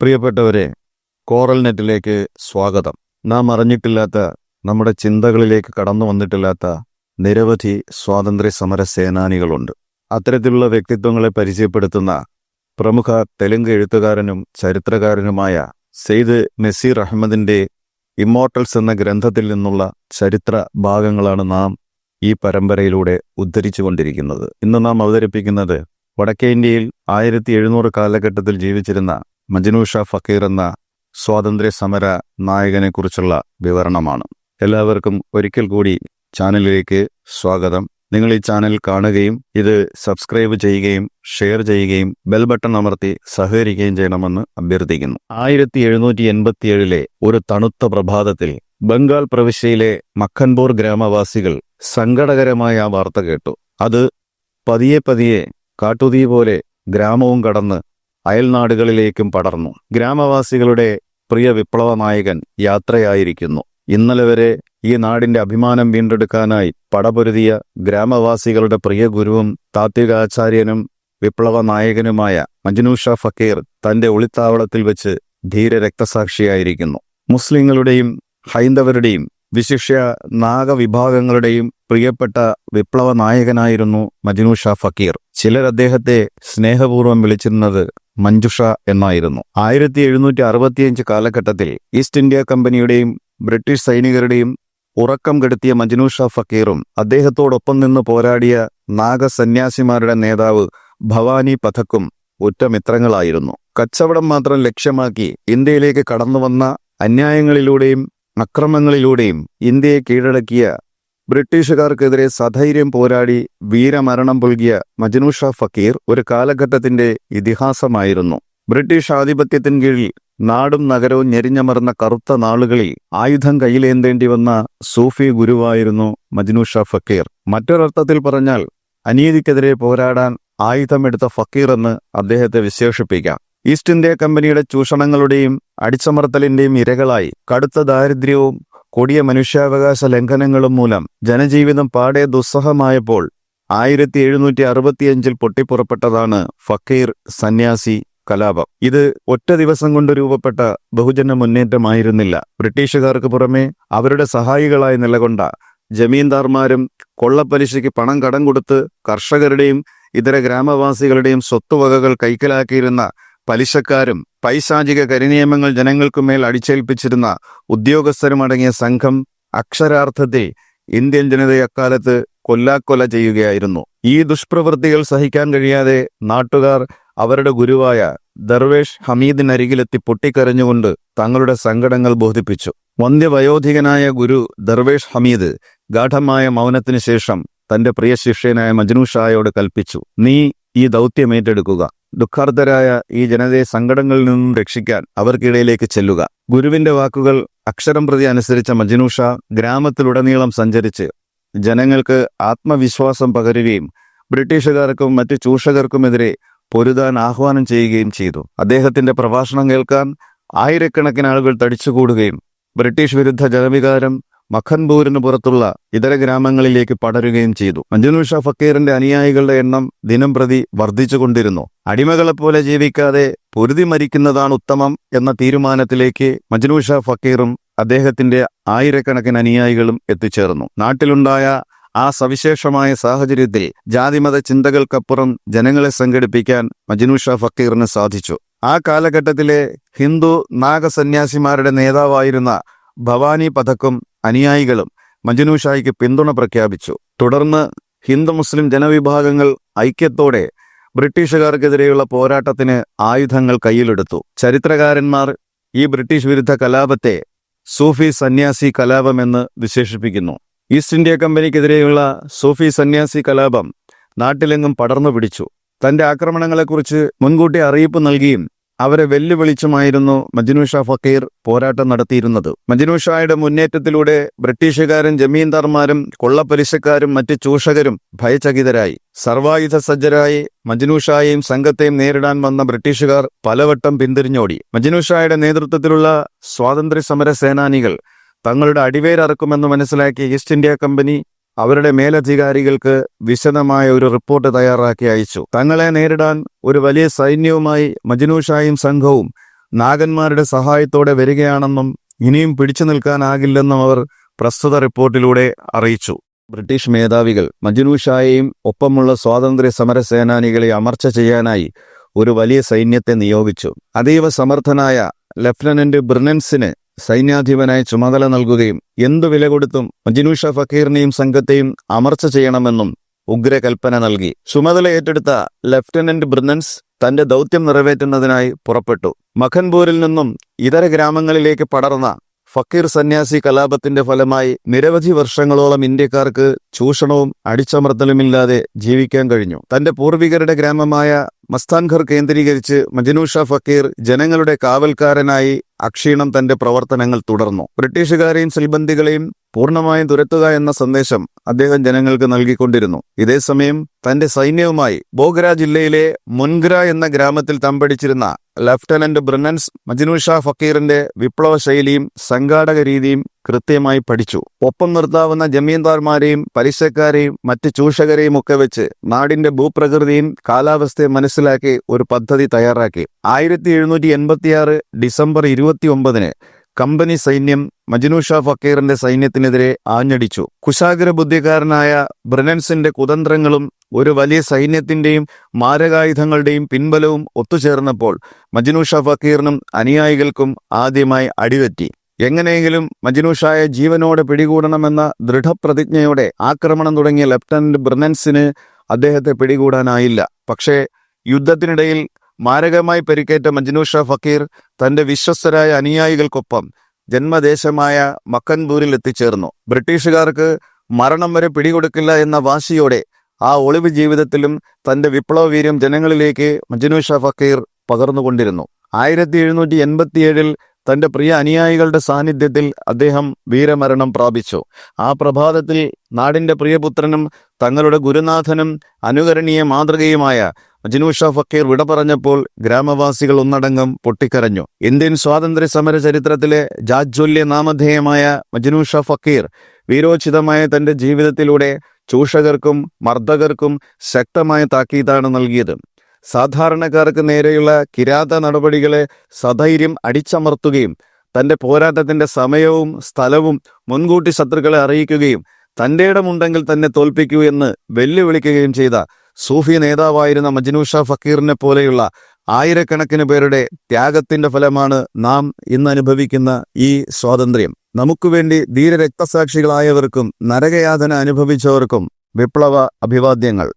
പ്രിയപ്പെട്ടവരെ കോറൽ നെറ്റിലേക്ക് സ്വാഗതം. നാം അറിഞ്ഞിട്ടില്ലാത്ത നമ്മുടെ ചിന്തകളിലേക്ക് കടന്നു വന്നിട്ടില്ലാത്ത നിരവധി സ്വാതന്ത്ര്യ സമര സേനാനികളുണ്ട്. അത്തരത്തിലുള്ള വ്യക്തിത്വങ്ങളെ പരിചയപ്പെടുത്തുന്ന പ്രമുഖ തെലുങ്ക് എഴുത്തുകാരനും ചരിത്രകാരനുമായ സെയ്ദ് നസീർ അഹമ്മദിന്റെ ഇമ്മോർട്ടൽസ് എന്ന ഗ്രന്ഥത്തിൽ നിന്നുള്ള ചരിത്ര ഭാഗങ്ങളാണ് നാം ഈ പരമ്പരയിലൂടെ ഉദ്ധരിച്ചുകൊണ്ടിരിക്കുന്നത്. ഇന്ന് നാം അവതരിപ്പിക്കുന്നത് വടക്കേ ഇന്ത്യയിൽ ആയിരത്തി എഴുന്നൂറ് കാലഘട്ടത്തിൽ ജീവിച്ചിരുന്ന മജ്നൂ ഷാ ഫക്കീർ എന്ന സ്വാതന്ത്ര്യ സമര നായകനെക്കുറിച്ചുള്ള വിവരണമാണ്. എല്ലാവർക്കും ഒരിക്കൽ കൂടി ചാനലിലേക്ക് സ്വാഗതം. നിങ്ങൾ ഈ ചാനൽ കാണുകയും ഇത് സബ്സ്ക്രൈബ് ചെയ്യുകയും ഷെയർ ചെയ്യുകയും ബെൽ ബട്ടൺ അമർത്തി സഹകരിക്കുകയും ചെയ്യണമെന്ന് അഭ്യർത്ഥിക്കുന്നു. ആയിരത്തി എഴുന്നൂറ്റി എൺപത്തിയേഴിലെ ഒരു തണുത്ത പ്രഭാതത്തിൽ ബംഗാൾ പ്രവിശ്യയിലെ മഖൻപൂർ ഗ്രാമവാസികൾ സങ്കടകരമായ ആ വാർത്ത കേട്ടു. അത് പതിയെ പതിയെ കാട്ടുതീ പോലെ ഗ്രാമവും കടന്ന് അയൽനാടുകളിലേക്കും പടർന്നു. ഗ്രാമവാസികളുടെ പ്രിയ വിപ്ലവ നായകൻ യാത്രയായിരിക്കുന്നു. ഇന്നലെ വരെ ഈ നാടിന്റെ അഭിമാനം വീണ്ടെടുക്കാനായി പടപൊരുതിയ ഗ്രാമവാസികളുടെ പ്രിയ ഗുരുവും താത്വികാചാര്യനും വിപ്ലവ നായകനുമായ മജ്നൂഷ ഫക്കീർ തന്റെ ഒളിത്താവളത്തിൽ വെച്ച് ധീര രക്തസാക്ഷിയായിരിക്കുന്നു മുസ്ലിങ്ങളുടെയും ഹൈന്ദവരുടെയും വിശിഷ്യ നാഗവിഭാഗങ്ങളുടെയും പ്രിയപ്പെട്ട വിപ്ലവ നായകനായിരുന്നു മജ്നൂഷ ഫക്കീർ. ചിലർ അദ്ദേഹത്തെ സ്നേഹപൂർവം വിളിച്ചിരുന്നത് മഞ്ജുഷ എന്നായിരുന്നു. ആയിരത്തി എഴുന്നൂറ്റി അറുപത്തിയഞ്ച് കാലഘട്ടത്തിൽ ഈസ്റ്റ് ഇന്ത്യ കമ്പനിയുടെയും ബ്രിട്ടീഷ് സൈനികരുടെയും ഉറക്കം കെടുത്തിയ മജ്നൂഷ ഫക്കീറും അദ്ദേഹത്തോടൊപ്പം നിന്ന് പോരാടിയ നാഗസന്യാസിമാരുടെ നേതാവ് ഭവാനി പഥക്കും ഉറ്റമിത്രങ്ങളായിരുന്നു. കച്ചവടം മാത്രം ലക്ഷ്യമാക്കി ഇന്ത്യയിലേക്ക് കടന്നുവന്ന അന്യായങ്ങളിലൂടെയും അക്രമങ്ങളിലൂടെയും ഇന്ത്യയെ കീഴടക്കിയ ബ്രിട്ടീഷുകാർക്കെതിരെ സധൈര്യം പോരാടി വീരമരണം പുൽകിയ മജ്നൂഷ ഫക്കീർ ഒരു കാലഘട്ടത്തിന്റെ ഇതിഹാസമായിരുന്നു. ബ്രിട്ടീഷ് ആധിപത്യത്തിൻ കീഴിൽ നാടും നഗരവും ഞെരിഞ്ഞമർന്ന കറുത്ത നാളുകളിൽ ആയുധം കയ്യിലേന്തേണ്ടി വന്ന സൂഫി ഗുരുവായിരുന്നു മജ്നൂഷ ഫക്കീർ. മറ്റൊരർത്ഥത്തിൽ പറഞ്ഞാൽ അനീതിക്കെതിരെ പോരാടാൻ ആയുധമെടുത്ത ഫക്കീർ എന്ന് അദ്ദേഹത്തെ വിശേഷിപ്പിക്കാം. ഈസ്റ്റ് ഇന്ത്യ കമ്പനിയുടെ ചൂഷണങ്ങളുടെയും അടിച്ചമർത്തലിന്റെയും ഇരകളായി കടുത്ത ദാരിദ്ര്യവും കൊടിയ മനുഷ്യാവകാശ ലംഘനങ്ങളും മൂലം ജനജീവിതം പാടെ ദുസ്സഹമായപ്പോൾ ആയിരത്തി എഴുന്നൂറ്റി അറുപത്തിയഞ്ചിൽ പൊട്ടിപ്പുറപ്പെട്ടതാണ് ഫക്കീർ സന്യാസി കലാപം. ഇത് ഒറ്റ ദിവസം കൊണ്ട് രൂപപ്പെട്ട ബഹുജന മുന്നേറ്റമായിരുന്നില്ല. ബ്രിട്ടീഷുകാർക്ക് പുറമെ അവരുടെ സഹായികളായി നിലകൊണ്ട ജമീന്ദാർമാരും കൊള്ളപ്പലിശയ്ക്ക് പണം കടം കൊടുത്ത് കർഷകരുടെയും ഇതര ഗ്രാമവാസികളുടെയും സ്വത്തുവകകൾ കൈക്കലാക്കിയിരുന്ന പലിശക്കാരും പൈശാചിക കരിനിയമങ്ങൾ ജനങ്ങൾക്കുമേൽ അടിച്ചേൽപ്പിച്ചിരുന്ന ഉദ്യോഗസ്ഥരുമടങ്ങിയ സംഘം അക്ഷരാർത്ഥത്തിൽ ഇന്ത്യൻ ജനതയെ അക്കാലത്ത് കൊല്ലാക്കൊല ചെയ്യുകയായിരുന്നു. ഈ ദുഷ്പ്രവൃത്തികൾ സഹിക്കാൻ കഴിയാതെ നാട്ടുകാർ അവരുടെ ഗുരുവായ ദർവേഷ് ഹമീദിനരികിലെത്തി പൊട്ടിക്കരഞ്ഞുകൊണ്ട് തങ്ങളുടെ സങ്കടങ്ങൾ ബോധിപ്പിച്ചു. വന്ധ്യവയോധികനായ ഗുരു ദർവേഷ് ഹമീദ് ഗാഠമായ മൗനത്തിനു ശേഷം തന്റെ പ്രിയ ശിഷ്യനായ മജ്നൂഷായോട് കൽപ്പിച്ചു നീ ഈ ദൗത്യം ഏറ്റെടുക്കുക. ദുഃഖാർത്തരായ ഈ ജനതയെ സങ്കടങ്ങളിൽ നിന്നും രക്ഷിക്കാൻ അവർക്കിടയിലേക്ക് ചെല്ലുക. ഗുരുവിന്റെ വാക്കുകൾ അക്ഷരം പ്രതി അനുസരിച്ച മജ്നൂഷ ഗ്രാമത്തിലുടനീളം സഞ്ചരിച്ച് ജനങ്ങൾക്ക് ആത്മവിശ്വാസം പകരുകയും ബ്രിട്ടീഷുകാർക്കും മറ്റു ചൂഷകർക്കുമെതിരെ പൊരുതാൻ ആഹ്വാനം ചെയ്യുകയും ചെയ്തു. അദ്ദേഹത്തിന്റെ പ്രഭാഷണം കേൾക്കാൻ ആയിരക്കണക്കിന് ആളുകൾ തടിച്ചുകൂടുകയും ബ്രിട്ടീഷ് വിരുദ്ധ ജനവികാരം മഖൻപൂരിന് പുറത്തുള്ള ഇതര ഗ്രാമങ്ങളിലേക്ക് പടരുകയും ചെയ്തു. മഞ്ജുനുഷ ഫക്കീറിന്റെ അനുയായികളുടെ എണ്ണം ദിനം പ്രതി വർദ്ധിച്ചുകൊണ്ടിരുന്നു. അടിമകളെപ്പോലെ ജീവിക്കാതെ പൊരുതി മരിക്കുന്നതാണ് ഉത്തമം എന്ന തീരുമാനത്തിലേക്ക് മജ്നൂഷ ഫക്കീറും അദ്ദേഹത്തിന്റെ ആയിരക്കണക്കിന് അനുയായികളും എത്തിച്ചേർന്നു. നാട്ടിലുണ്ടായ ആ സവിശേഷമായ സാഹചര്യത്തിൽ ജാതിമത ചിന്തകൾക്കപ്പുറം ജനങ്ങളെ സംഘടിപ്പിക്കാൻ മജ്നൂഷ ഫക്കീറിന് സാധിച്ചു. ആ കാലഘട്ടത്തിലെ ഹിന്ദു നാഗസന്യാസിമാരുടെ നേതാവായിരുന്ന ഭവാനി പഥക്കും അനുയായികളും മജ്നൂഷായിക്ക് പിന്തുണ പ്രഖ്യാപിച്ചു. തുടർന്ന് ഹിന്ദു മുസ്ലിം ജനവിഭാഗങ്ങൾ ഐക്യത്തോടെ ബ്രിട്ടീഷുകാർക്കെതിരെയുള്ള പോരാട്ടത്തിന് ആയുധങ്ങൾ കയ്യിലെടുത്തു. ചരിത്രകാരന്മാർ ഈ ബ്രിട്ടീഷ് വിരുദ്ധ കലാപത്തെ സൂഫി സന്യാസി കലാപമെന്ന് വിശേഷിപ്പിക്കുന്നു. ഈസ്റ്റ് ഇന്ത്യ കമ്പനിക്കെതിരെയുള്ള സൂഫി സന്യാസി കലാപം നാട്ടിലെങ്ങും പടർന്നു പിടിച്ചു. തന്റെ ആക്രമണങ്ങളെക്കുറിച്ച് മുൻകൂട്ടി അറിയിപ്പ് നൽകിയും അവരെ വെല്ലുവിളിച്ചുമായിരുന്നു മജ്നൂഷ ഫക്കീർ പോരാട്ടം നടത്തിയിരുന്നത്. മജ്നൂഷായുടെ മുന്നേറ്റത്തിലൂടെ ബ്രിട്ടീഷുകാരും ജമീന്ദാർമാരും കൊള്ളപ്പലിശക്കാരും മറ്റ് ചൂഷകരും ഭയചകിതരായി. സർവായുധ സജ്ജരായി മജ്നൂഷായെയും സംഘത്തെയും നേരിടാൻ വന്ന ബ്രിട്ടീഷുകാർ പലവട്ടം പിന്തിരിഞ്ഞോടി. മജ്നൂഷായുടെ നേതൃത്വത്തിലുള്ള സ്വാതന്ത്ര്യ സമര സേനാനികൾ തങ്ങളുടെ അടിവേരറക്കുമെന്ന് മനസ്സിലാക്കിയ ഈസ്റ്റ് ഇന്ത്യ കമ്പനി അവരുടെ മേലധികാരികൾക്ക് വിശദമായ ഒരു റിപ്പോർട്ട് തയ്യാറാക്കി അയച്ചു. തങ്ങളെ നേരിടാൻ ഒരു വലിയ സൈന്യവുമായി മജ്നൂഷായും സംഘവും നാഗന്മാരുടെ സഹായത്തോടെ വരികയാണെന്നും ഇനിയും പിടിച്ചു നിൽക്കാനാകില്ലെന്നും അവർ പ്രസ്തുത റിപ്പോർട്ടിലൂടെ അറിയിച്ചു. ബ്രിട്ടീഷ് മേധാവികൾ മജ്നു ഷായെയും ഒപ്പമുള്ള സ്വാതന്ത്ര്യ സമര സേനാനികളെ അമർച്ച ചെയ്യാനായി ഒരു വലിയ സൈന്യത്തെ നിയോഗിച്ചു. അതീവ സമർത്ഥനായ ലഫ്റ്റനന്റ് ബ്രിനൻസിന് സൈന്യാധിപനായി ചുമതല നൽകുകയും എന്തു വില കൊടുത്തും മജിനുഷ ഫക്കീറിനെയും സംഘത്തെയും അമർച്ച ചെയ്യണമെന്നും ഉഗ്രകൽപ്പന നൽകി. ചുമതല ഏറ്റെടുത്ത ലഫ്റ്റനന്റ് ബ്രിന്നൻസ് തന്റെ ദൗത്യം നിറവേറ്റുന്നതിനായി പുറപ്പെട്ടു. മഖൻപൂരിൽ നിന്നും ഇതര ഗ്രാമങ്ങളിലേക്ക് പടർന്ന ഫക്കീർ സന്യാസി കലാപത്തിന്റെ ഫലമായി നിരവധി വർഷങ്ങളോളം ഇന്ത്യക്കാർക്ക് ചൂഷണവും അടിച്ചമർത്തലുമില്ലാതെ ജീവിക്കാൻ കഴിഞ്ഞു. തന്റെ പൂർവികരുടെ ഗ്രാമമായ മസ്താൻഘർ കേന്ദ്രീകരിച്ച് മജനൂഷ ഫക്കീർ ജനങ്ങളുടെ കാവൽക്കാരനായി അക്ഷീണം തന്റെ പ്രവർത്തനങ്ങൾ തുടർന്നു. ബ്രിട്ടീഷുകാരെയും സിൽബന്ദികളെയും പൂർണമായും തുരത്തുക എന്ന സന്ദേശം അദ്ദേഹം ജനങ്ങൾക്ക് നൽകിക്കൊണ്ടിരുന്നു. ഇതേസമയം തന്റെ സൈന്യവുമായി ബോഗ്ര ജില്ലയിലെ മുൻഗ്ര എന്ന ഗ്രാമത്തിൽ തമ്പടിച്ചിരുന്ന ലഫ്റ്റനന്റ് ബ്രിനൻസ് മജ്നൂഷ ഫക്കീറിന്റെ വിപ്ലവ ശൈലിയും സംഘാടക രീതിയും കൃത്യമായി പഠിച്ചു. ഒപ്പം നിർത്താവുന്ന ജമീന്ദാർമാരെയും പലിശക്കാരെയും മറ്റ് ചൂഷകരെയും ഒക്കെ വെച്ച് നാടിന്റെ ഭൂപ്രകൃതിയും കാലാവസ്ഥയും മനസ്സിലാക്കി ഒരു പദ്ധതി തയ്യാറാക്കി. ആയിരത്തി എഴുന്നൂറ്റി എൺപത്തിയാറ് ഡിസംബർ ഇരുപത്തി ഒമ്പതിന് കമ്പനി സൈന്യം മജ്നൂഷ ഫക്കീറിന്റെ സൈന്യത്തിനെതിരെ ആഞ്ഞടിച്ചു. കുശാഗ്ര ബുദ്ധിക്കാരനായ ബ്രിനൻസിന്റെ കുതന്ത്രങ്ങളും ഒരു വലിയ സൈന്യത്തിന്റെയും മാരകായുധങ്ങളുടെയും പിൻബലവും ഒത്തുചേർന്നപ്പോൾ മജ്നൂഷ ഫക്കീറിനും അനുയായികൾക്കും ആദ്യമായി അടിതെറ്റി എങ്ങനെയെങ്കിലും മജ്നൂഷായ ജീവനോടെ പിടികൂടണമെന്ന ദൃഢപ്രതിജ്ഞയോടെ ആക്രമണം തുടങ്ങിയ ലഫ്റ്റനന്റ് ബ്രിനൻസിന് അദ്ദേഹത്തെ പിടികൂടാനായില്ല. പക്ഷേ യുദ്ധത്തിനിടയിൽ മാരകമായി പരിക്കേറ്റ മജ്നൂഷ ഫക്കീർ തന്റെ വിശ്വസ്തരായ അനുയായികൾക്കൊപ്പം ജന്മദേശമായ മക്കൻപൂരിൽ എത്തിച്ചേർന്നു. ബ്രിട്ടീഷുകാർക്ക് മരണം വരെ പിടികൊടുക്കില്ല എന്ന വാശിയോടെ ആ ഒളിവ് ജീവിതത്തിലും തന്റെ വിപ്ലവവീര്യം ജനങ്ങളിലേക്ക് മജ്നൂഷ ഫക്കീർ പകർന്നുകൊണ്ടിരുന്നു. ആയിരത്തി എഴുന്നൂറ്റി എൺപത്തിയേഴിൽ തന്റെ പ്രിയ അനുയായികളുടെ സാന്നിധ്യത്തിൽ അദ്ദേഹം വീരമരണം പ്രാപിച്ചു. ആ പ്രഭാതത്തിൽ നാടിന്റെ പ്രിയപുത്രനും തങ്ങളുടെ ഗുരുനാഥനും അനുകരണീയ മാതൃകയുമായ മജ്നൂഷ ഫക്കീർ വിട പറഞ്ഞപ്പോൾ ഗ്രാമവാസികൾ ഒന്നടങ്കം പൊട്ടിക്കരഞ്ഞു. ഇന്ത്യൻ സ്വാതന്ത്ര്യ സമര ചരിത്രത്തിലെ ജാജ്വല്യ നാമധേയമായ മജ്നൂഷ ഫക്കീർ വീരോചിതമായ തന്റെ ജീവിതത്തിലൂടെ ചൂഷകർക്കും മർദ്ദകർക്കും ശക്തമായ താക്കീതാണ് നൽകിയത്. സാധാരണക്കാർക്ക് നേരെയുള്ള കിരാത നടപടികളെ സധൈര്യം അടിച്ചമർത്തുകയും തന്റെ പോരാട്ടത്തിന്റെ സമയവും സ്ഥലവും മുൻകൂട്ടി ശത്രുക്കളെ അറിയിക്കുകയും തന്റെ ഇടമുണ്ടെങ്കിൽ തന്നെ തോൽപ്പിക്കൂ എന്ന് വെല്ലുവിളിക്കുകയും ചെയ്ത സൂഫി നേതാവായിരുന്ന മജ്നൂഷ ഫക്കീറിനെ പോലെയുള്ള ആയിരക്കണക്കിന് പേരുടെ ത്യാഗത്തിന്റെ ഫലമാണ് നാം ഇന്ന് അനുഭവിക്കുന്ന ഈ സ്വാതന്ത്ര്യം. നമുക്ക് വേണ്ടി രക്തസാക്ഷികളായവർക്കും നരകയാതന അനുഭവിച്ചവർക്കും വിപ്ലവ അഭിവാദ്യങ്ങൾ.